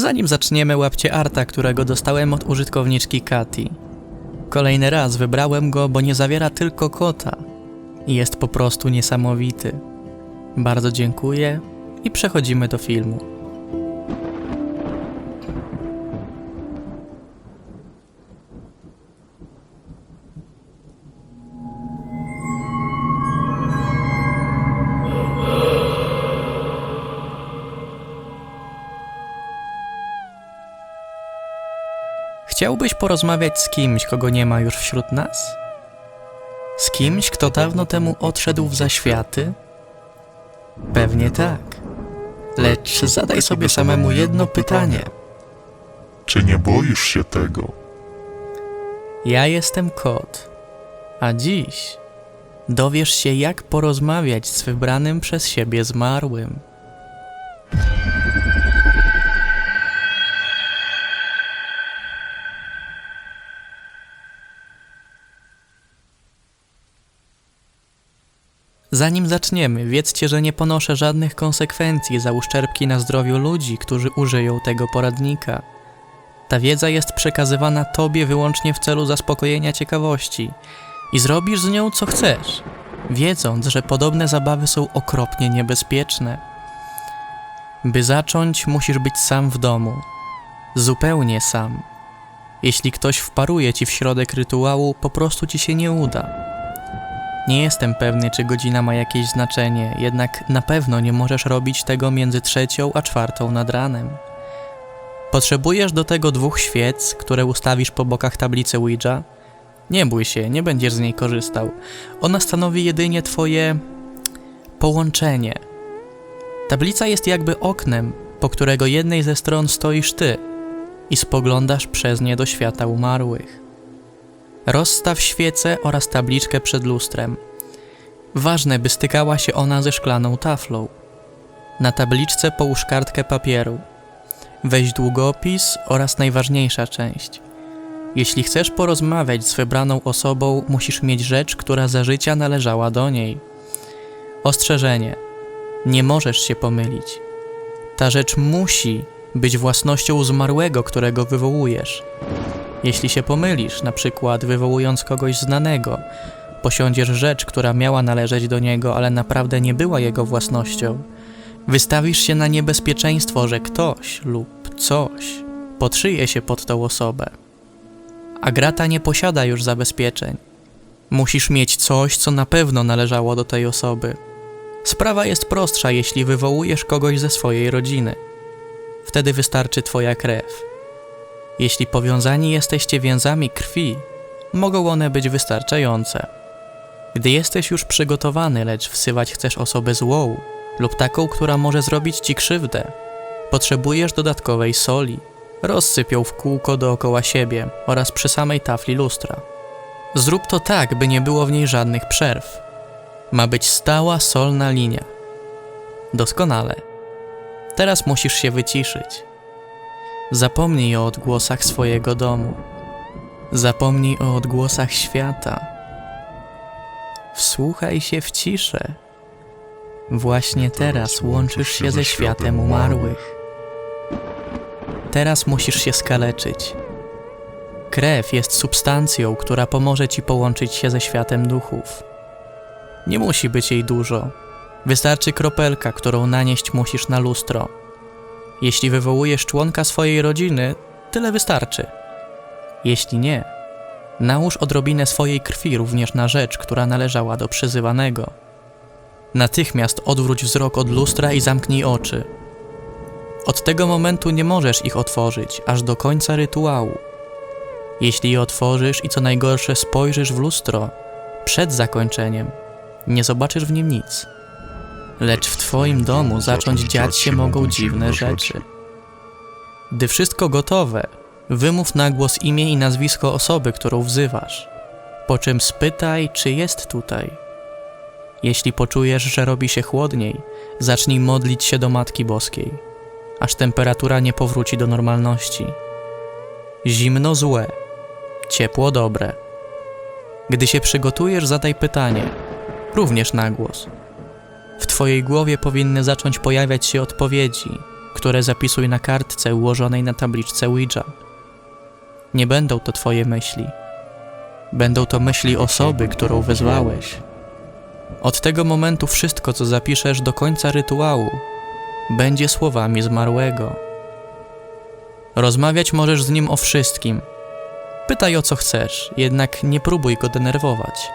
Zanim zaczniemy, łapcie arta, którego dostałem od użytkowniczki Kati. Kolejny raz wybrałem go, bo nie zawiera tylko kota. Jest po prostu niesamowity. Bardzo dziękuję i przechodzimy do filmu. Chciałbyś porozmawiać z kimś, kogo nie ma już wśród nas? Z kimś, kto dawno temu odszedł w zaświaty? Pewnie tak. Lecz zadaj sobie samemu jedno pytanie. Czy nie boisz się tego? Ja jestem kot, a dziś dowiesz się, jak porozmawiać z wybranym przez siebie zmarłym. Zanim zaczniemy, wiedzcie, że nie ponoszę żadnych konsekwencji za uszczerbki na zdrowiu ludzi, którzy użyją tego poradnika. Ta wiedza jest przekazywana Tobie wyłącznie w celu zaspokojenia ciekawości i zrobisz z nią co chcesz, wiedząc, że podobne zabawy są okropnie niebezpieczne. By zacząć, musisz być sam w domu. Zupełnie sam. Jeśli ktoś wparuje ci w środek rytuału, po prostu ci się nie uda. Nie jestem pewny, czy godzina ma jakieś znaczenie, jednak na pewno nie możesz robić tego między trzecią a czwartą nad ranem. Potrzebujesz do tego dwóch świec, które ustawisz po bokach tablicy Ouija. Nie bój się, nie będziesz z niej korzystał. Ona stanowi jedynie twoje połączenie. Tablica jest jakby oknem, po którego jednej ze stron stoisz ty i spoglądasz przez nie do świata umarłych. Rozstaw świecę oraz tabliczkę przed lustrem. Ważne, by stykała się ona ze szklaną taflą. Na tabliczce połóż kartkę papieru. Weź długopis oraz najważniejsza część. Jeśli chcesz porozmawiać z wybraną osobą, musisz mieć rzecz, która za życia należała do niej. Ostrzeżenie. Nie możesz się pomylić. Ta rzecz musi być własnością zmarłego, którego wywołujesz. Jeśli się pomylisz, na przykład wywołując kogoś znanego, posiądziesz rzecz, która miała należeć do niego, ale naprawdę nie była jego własnością, wystawisz się na niebezpieczeństwo, że ktoś lub coś podszyje się pod tą osobę. A grata nie posiada już zabezpieczeń. Musisz mieć coś, co na pewno należało do tej osoby. Sprawa jest prostsza, jeśli wywołujesz kogoś ze swojej rodziny. Wtedy wystarczy twoja krew. Jeśli powiązani jesteście więzami krwi, mogą one być wystarczające. Gdy jesteś już przygotowany, lecz wsywać chcesz osobę złą lub taką, która może zrobić ci krzywdę, potrzebujesz dodatkowej soli. Rozsyp ją w kółko dookoła siebie oraz przy samej tafli lustra. Zrób to tak, by nie było w niej żadnych przerw. Ma być stała solna linia. Doskonale. Teraz musisz się wyciszyć. Zapomnij o odgłosach swojego domu. Zapomnij o odgłosach świata. Wsłuchaj się w ciszę. Właśnie teraz łączysz się ze światem umarłych. Teraz musisz się skaleczyć. Krew jest substancją, która pomoże ci połączyć się ze światem duchów. Nie musi być jej dużo. Wystarczy kropelka, którą nanieść musisz na lustro. Jeśli wywołujesz członka swojej rodziny, tyle wystarczy. Jeśli nie, nałóż odrobinę swojej krwi również na rzecz, która należała do przyzywanego. Natychmiast odwróć wzrok od lustra i zamknij oczy. Od tego momentu nie możesz ich otworzyć, aż do końca rytuału. Jeśli je otworzysz i co najgorsze spojrzysz w lustro, przed zakończeniem, nie zobaczysz w nim nic. Lecz w Twoim domu zacząć dziać się mogą dziwne rzeczy. Gdy wszystko gotowe, wymów na głos imię i nazwisko osoby, którą wzywasz, po czym spytaj, czy jest tutaj. Jeśli poczujesz, że robi się chłodniej, zacznij modlić się do Matki Boskiej, aż temperatura nie powróci do normalności. Zimno złe, ciepło dobre. Gdy się przygotujesz, zadaj pytanie, również na głos. Twojej głowie powinny zacząć pojawiać się odpowiedzi, które zapisuj na kartce ułożonej na tabliczce Ouija. Nie będą to twoje myśli. Będą to myśli osoby, którą wezwałeś. Od tego momentu wszystko, co zapiszesz do końca rytuału, będzie słowami zmarłego. Rozmawiać możesz z nim o wszystkim. Pytaj o co chcesz, jednak nie próbuj go denerwować.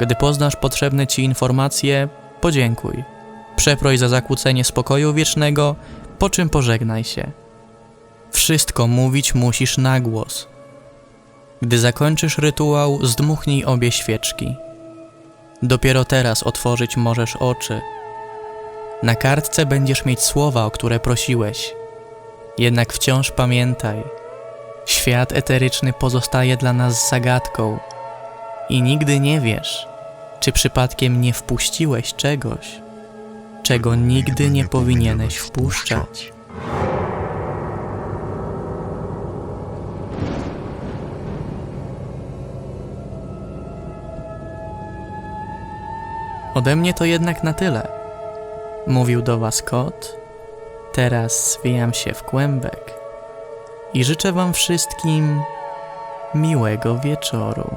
Gdy poznasz potrzebne ci informacje, podziękuj. Przeproś za zakłócenie spokoju wiecznego, po czym pożegnaj się. Wszystko mówić musisz na głos. Gdy zakończysz rytuał, zdmuchnij obie świeczki. Dopiero teraz otworzyć możesz oczy. Na kartce będziesz mieć słowa, o które prosiłeś. Jednak wciąż pamiętaj, świat eteryczny pozostaje dla nas zagadką i nigdy nie wiesz, czy przypadkiem nie wpuściłeś czegoś, czego nigdy nie powinieneś wpuszczać. Ode mnie to jednak na tyle. Mówił do Was kot. Teraz zwijam się w kłębek i życzę Wam wszystkim miłego wieczoru.